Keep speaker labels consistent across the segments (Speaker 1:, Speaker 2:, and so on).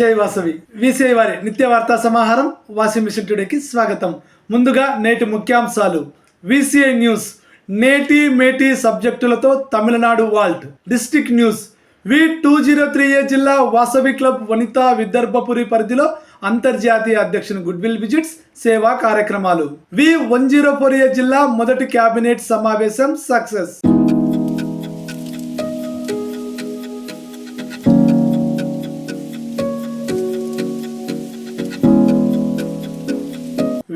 Speaker 1: జై వాసవి. విసిఐ వారి నిత్య వార్తా సమాహారం వాసి మిషన్ టుడేకి స్వాగతం. ముందుగా నేటి ముఖ్యాంశాలు. VCI news. నేటి మేటి సబ్జెక్టులతో Tamil Nadu Walt. District news. V two zero three A జిల్లా వాసవి క్లబ్ వనితా విదర్భపురి పరిధిలో అంతర్జాతీయ అధ్యక్షుని గుడ్ విల్ విజిట్స్ సేవా కార్యక్రమాలు. V one zero four A జిల్లా మొదటి కేబినెట్ సమావేశం సక్సెస్.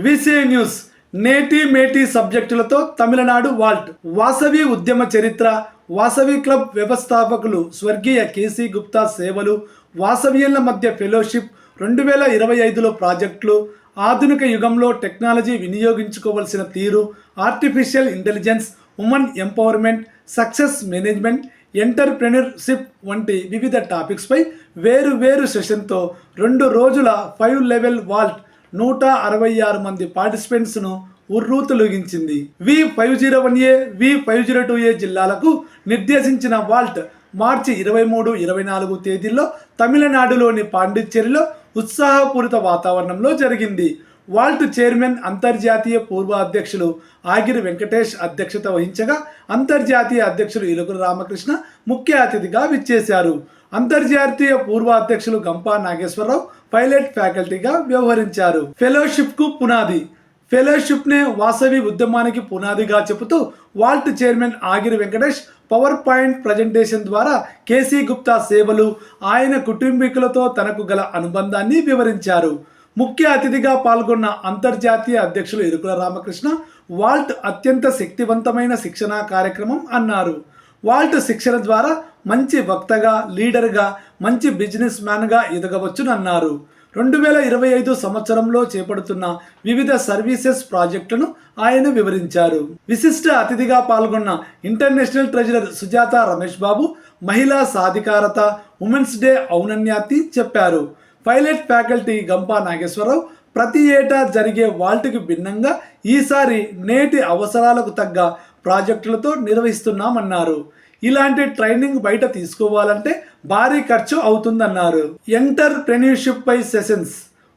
Speaker 1: విసిఐ న్యూస్ నేటి మేటి సబ్జెక్టులతో తమిళనాడు వాల్ట్. వాసవి ఉద్యమ చరిత్ర వాసవి క్లబ్ వ్యవస్థాపకులు స్వర్గీయ కేసీ గుప్తా సేవలు వాసవియన్ల మధ్య ఫెలోషిప్ రెండు వేల ఇరవై ఐదులో ప్రాజెక్టులు ఆధునిక యుగంలో టెక్నాలజీ వినియోగించుకోవలసిన తీరు artificial intelligence women empowerment success management entrepreneurship వంటి వివిధ టాపిక్స్పై వేరు వేరు సెషన్తో రెండు రోజుల ఫైవ్ లెవెల్ వాల్ట్ నూట అరవై ఆరు మంది పార్టిసిపెంట్స్ను ఉర్రూతలొగించింది. V five zero one A V five zero two A జిల్లాలకు నిర్దేశించిన వాల్ట్ మార్చి ఇరవై మూడు ఇరవై నాలుగు తేదీల్లో తమిళనాడులోని పాండిచ్చేరిలో ఉత్సాహపూరిత వాతావరణంలో జరిగింది. వాల్ట్ చైర్మన్ అంతర్జాతీయ పూర్వ అధ్యక్షులు ఆగిరి వెంకటేష్ అధ్యక్షత వహించగా అంతర్జాతీయ అధ్యక్షులు ఇలుగురు రామకృష్ణ ముఖ్య అతిథిగా విచ్చేశారు. అంతర్జాతీయ పూర్వ అధ్యక్షులు గంపా నాగేశ్వరరావు పైలట్ ఫ్యాకల్టీగా వ్యవహరించారు. ఫెలోషిప్కు పునాది. ఫెలోషిప్ నే వాసవి ఉద్యమానికి పునాదిగా చెబుతూ Walt chairman Agiri Venkatesh power point presentation ద్వారా కేసీ గుప్తా సేవలు ఆయన కుటుంబీకులతో తనకు గల అనుబంధాన్ని వివరించారు. ముఖ్య అతిథిగా పాల్గొన్న అంతర్జాతీయ అధ్యక్షులు ఇరుకుల రామకృష్ణ వాల్ట్ అత్యంత శక్తివంతమైన శిక్షణా కార్యక్రమం అన్నారు. వాల్ట్ శిక్షణ ద్వారా మంచి వక్తగా లీడర్గా మంచి బిజినెస్ మ్యాన్గా ఎదగవచ్చునన్నారు. రెండు వేల ఇరవై ఐదు సంవత్సరంలో చేపడుతున్న వివిధ సర్వీసెస్ ప్రాజెక్టులను ఆయన వివరించారు. విశిష్ట అతిథిగా పాల్గొన్న ఇంటర్నేషనల్ ట్రెజరర్ సుజాత రమేష్ బాబు మహిళా సాధికారత ఉమెన్స్ డే ఔనన్యాతి చెప్పారు. పైలట్ ఫ్యాకల్టీ గంపా నాగేశ్వరరావు ప్రతి ఏటా జరిగే వాల్ట్కి భిన్నంగా ఈసారి నేటి అవసరాలకు తగ్గ ప్రాజెక్టులతో నిర్వహిస్తున్నామన్నారు. ఇలాంటి ట్రైనింగ్ బయట తీసుకోవాలంటే భారీ ఖర్చు అవుతుందన్నారు. ఎంటర్ప్రెన్యూర్షిప్ పై సెషన్స్.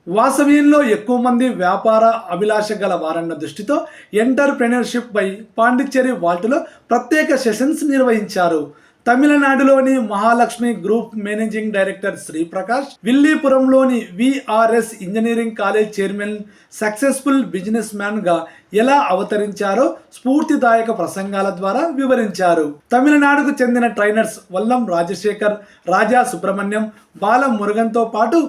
Speaker 1: వాసవ్యంలో ఎక్కువ మంది వ్యాపార అభిలాష గల వారన్న దృష్టితో ఎంటర్ప్రెన్యూర్షిప్ పై పాండిచ్చేరి వాల్ట్లో ప్రత్యేక సెషన్స్ నిర్వహించారు. తమిళనాడులోని Mahalakshmi group managing director Sriprakash విల్లీపురంలోని VRS engineering college chairman successful business మ్యాన్గా ఎలా అవతరించారో స్ఫూర్తిదాయక ప్రసంగాల ద్వారా వివరించారు. తమిళనాడుకు చెందిన ట్రైనర్స్ వల్లం రాజశేఖర్ రాజా సుబ్రహ్మణ్యం బాలం మురుగన్తో పాటు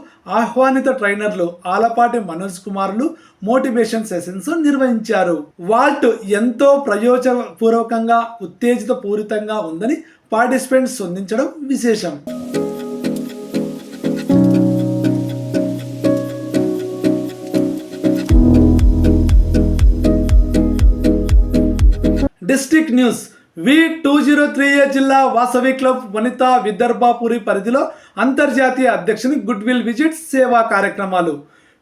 Speaker 1: ఆహ్వానిత ట్రైనర్లు ఆలపాటి మనోజ్ కుమార్లు మోటివేషన్ సెషన్స్ నిర్వహించారు. వాల్ట్ ఎంతో ప్రయోజనపూర్వకంగా ఉత్తేజిత పూరితంగా ఉందని పార్టిసిపెంట్స్ స్పందించడం విశేషం. District news. V two zero three A జిల్లా వాసవి క్లబ్ వనిత విదర్భాపురి పరిధిలో అంతర్జాతీయ అధ్యక్షుని గుడ్ విల్ విజిట్ సేవా కార్యక్రమాలు.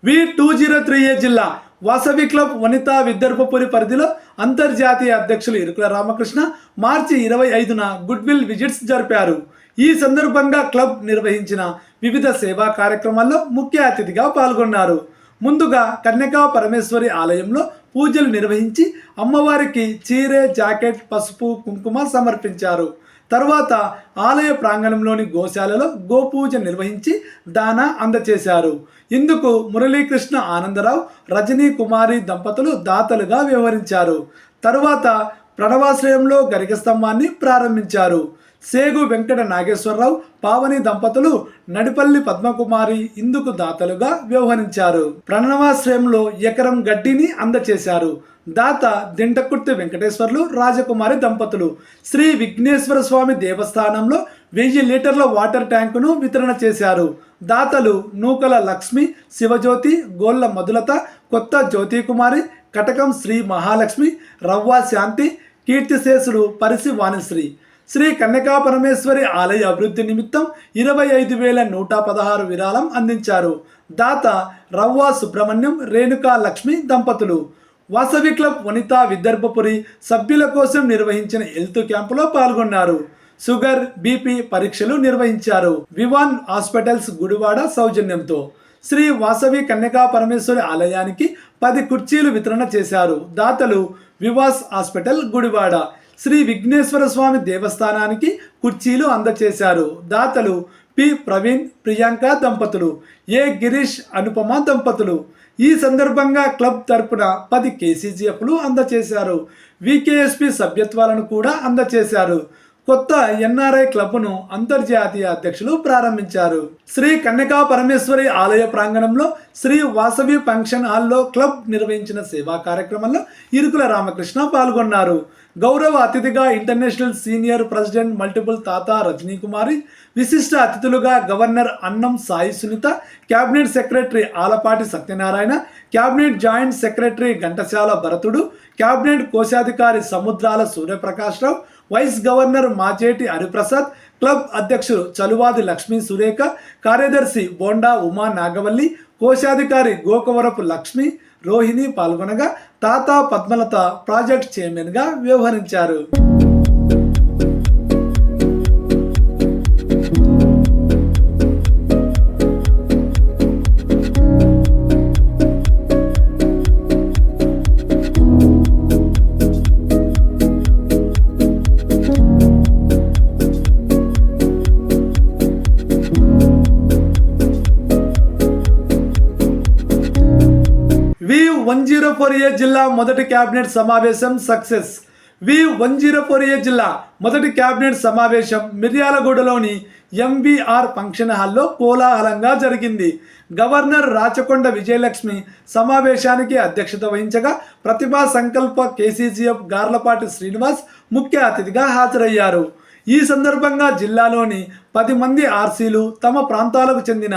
Speaker 1: V two zero three A జిల్లా వాసవి క్లబ్ వనితా విదర్భపురి పరిధిలో అంతర్జాతీయ అధ్యక్షులు ఇరుకుల రామకృష్ణ మార్చి ఇరవై ఐదున గుడ్ విల్ విజిట్స్ జరిపారు. ఈ సందర్భంగా క్లబ్ నిర్వహించిన వివిధ సేవా కార్యక్రమాల్లో ముఖ్య అతిథిగా పాల్గొన్నారు. ముందుగా కన్యకా పరమేశ్వరి ఆలయంలో పూజలు నిర్వహించి అమ్మవారికి చీరె జాకెట్ పసుపు కుంకుమ సమర్పించారు. తర్వాత ఆలయ ప్రాంగణంలోని గోశాలలో గోపూజ నిర్వహించి దాన అందచేశారు. ఇందుకు మురళీకృష్ణ ఆనందరావు రజనీ కుమారి దంపతులు దాతలుగా వ్యవహరించారు. తరువాత ప్రణవాశ్రయంలో గరిక స్తంభాన్ని ప్రారంభించారు. సేగు వెంకట నాగేశ్వరరావు పావని దంపతులు నడిపల్లి పద్మకుమారి ఇందుకు దాతలుగా వ్యవహరించారు. ప్రణవాశ్రయంలో ఎకరం గడ్డిని అందచేశారు. దాత దింటకుర్తి వెంకటేశ్వర్లు రాజకుమారి దంపతులు. శ్రీ విఘ్నేశ్వర స్వామి దేవస్థానంలో వెయ్యి లీటర్ల వాటర్ ట్యాంకును వితరణ చేశారు. దాతలు నూకల లక్ష్మి శివజ్యోతి గోళ్ళ మధులత కొత్త జ్యోతికుమారి కటకం శ్రీ మహాలక్ష్మి రవ్వ శాంతి కీర్తిశేషుడు పరిసి వాణిశ్రీ. శ్రీ కన్యకా పరమేశ్వరి ఆలయ అభివృద్ధి నిమిత్తం ఇరవై ఐదు వేల నూట పదహారు విరాళం అందించారు. దాత రవ్వ సుబ్రహ్మణ్యం రేణుకా లక్ష్మి దంపతులు. వాసవి క్లబ్ వనితా విదర్భపురి సభ్యుల కోసం నిర్వహించిన హెల్త్ క్యాంపులో పాల్గొన్నారు. షుగర్ బీపీ పరీక్షలు నిర్వహించారు. వివాన్ హాస్పిటల్స్ గుడివాడ సౌజన్యంతో శ్రీ వాసవి కన్యకా పరమేశ్వరి ఆలయానికి పది కుర్చీలు వితరణ చేశారు. దాతలు వివాస్ హాస్పిటల్ గుడివాడ శ్రీ విఘ్నేశ్వర స్వామి దేవస్థానానికి కుర్చీలు అందచేశారు. దాతలు పి. ప్రవీణ్ ప్రియాంక దంపతులు ఏ. గిరీష్ అనుపమ దంపతులు. ఈ సందర్భంగా క్లబ్ తరపున పది కేసీజీఎఫ్లు అందచేశారు. వికేఎస్పి సభ్యత్వాలను కూడా అందచేశారు. కొత్త ఎన్ఆర్ఐ క్లబ్ను అంతర్జాతీయ అధ్యక్షులు ప్రారంభించారు. శ్రీ కన్యకా పరమేశ్వరి ఆలయ ప్రాంగణంలో శ్రీ వాసవి ఫంక్షన్ హాల్లో క్లబ్ నిర్వహించిన సేవా కార్యక్రమంలో ఇరుకుల రామకృష్ణ పాల్గొన్నారు. గౌరవ అతిథిగా ఇంటర్నేషనల్ సీనియర్ ప్రెసిడెంట్ మల్టిపుల్ తాత రజనీ కుమారి విశిష్ట అతిథులుగా governor Annam Sai Sunitha cabinet secretary Alapati Satyanarayana cabinet joint secretary Ghantasala Bharathudu cabinet కోశాధికారి Samudrala Suryaprakash Rao vice governor Macheti Hariprasad club అధ్యక్షులు చలువాది లక్ష్మీ సురేఖ కార్యదర్శి బోండా ఉమా నాగవల్లి కోశాధికారి గోకవరపు లక్ష్మి రోహిణి పాల్గొనగా తాత పద్మలత ప్రాజెక్ట్ చైర్మన్గా వ్యవహరించారు. ఫోర్ ఏ జిల్లా మొదటి కేబినెట్ సమావేశం success. V one zero four A జిల్లా మొదటి కేబినెట్ సమావేశం మిర్యాలగూడలోని ఎంవీఆర్ ఫంక్షన్ హాల్లో కోలాహలంగా జరిగింది. గవర్నర్ రాచకొండ విజయలక్ష్మి సమావేశానికి అధ్యక్షత వహించగా ప్రతిభా సంకల్ప కేసీజీఎఫ్ గార్లపాటి శ్రీనివాస్ ముఖ్య అతిథిగా హాజరయ్యారు. ఈ సందర్భంగా జిల్లాలోని పది మంది ఆర్సీలు తమ ప్రాంతాలకు చెందిన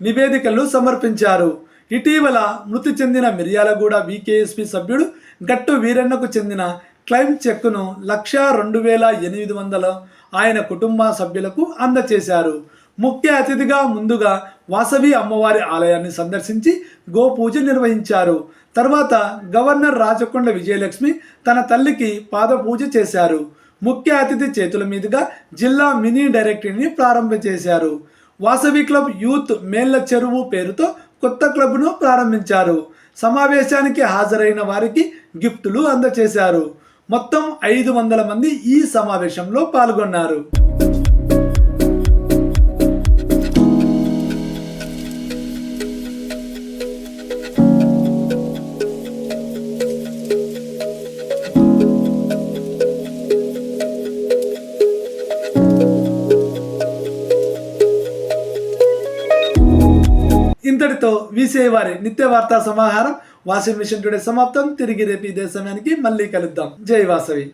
Speaker 1: నివేదికలు సమర్పించారు. ఇటీవల మృతి చెందిన మిర్యాలగూడ వికేఎస్పి సభ్యుడు గట్టు వీరన్నకు చెందిన క్లైమ్ చెక్కును లక్ష రెండు వేల ఎనిమిది వందల ఆయన కుటుంబ సభ్యులకు అందచేశారు. ముఖ్య అతిథిగా ముందుగా వాసవి అమ్మవారి ఆలయాన్ని సందర్శించి గోపూజ నిర్వహించారు. తర్వాత గవర్నర్ రాజకొండ విజయలక్ష్మి తన తల్లికి పాదపూజ చేశారు. ముఖ్య అతిథి చేతుల మీదుగా జిల్లా మినీ డైరెక్టరీని ప్రారంభం చేశారు. వాసవి క్లబ్ యూత్ మేళ్ళ చెరువు పేరుతో కొత్త క్లబ్ను ప్రారంభించారు. సమావేశానికి హాజరైన వారికి గిఫ్టులు అందచేశారు. మొత్తం ఐదు వందల మంది ఈ సమావేశంలో పాల్గొన్నారు. ఇంతటితో వీసీఐ వారి నిత్య వార్తా సమాహారం వాషింగ్ మిషన్ టుడే సమాప్తం. తిరిగి రేపు ఇదే సమయానికి మళ్ళీ కలుద్దాం. జై వాసవి.